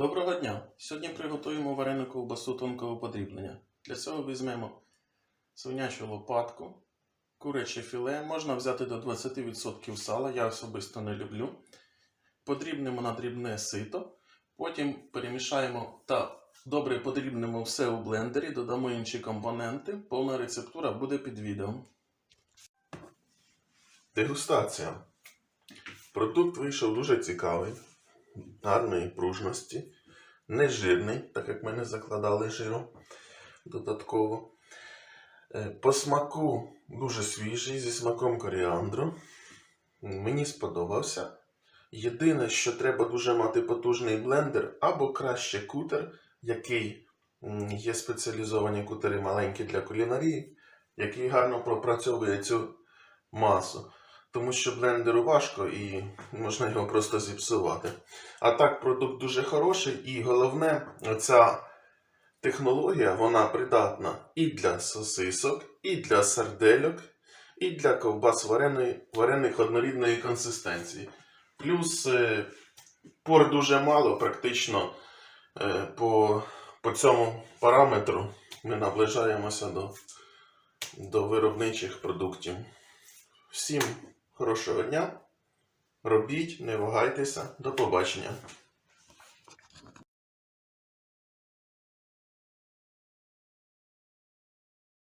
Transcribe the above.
Доброго дня! Сьогодні приготуємо варену ковбасу тонкого подрібнення. Для цього візьмемо свинячу лопатку, куряче філе, можна взяти до 20% сала, я особисто не люблю. Подрібнемо на дрібне сито, потім перемішаємо та добре подрібнемо все у блендері, додамо інші компоненти. Повна рецептура буде під відео. Дегустація. Продукт вийшов дуже цікавий, гарної пружності, не жирний, так як ми не закладали жиру додатково. Е, По смаку дуже свіжий, зі смаком коріандру. Мені сподобався. Єдине, що треба дуже мати потужний блендер або краще кутер, який є спеціалізовані кутери маленькі для кулінарії, який гарно пропрацьовує цю масу тому що блендеру важко і можна його просто зіпсувати. А так, продукт дуже хороший, і головне, ця технологія вона придатна і для сосисок, і для сардельок, і для ковбас вареної, варених однорідної консистенції. Плюс е, пор дуже мало, практично е, по, по цьому параметру ми наближаємося до, до виробничих продуктів. Всім хорошого дня. Робіть, не вагайтеся. До побачення.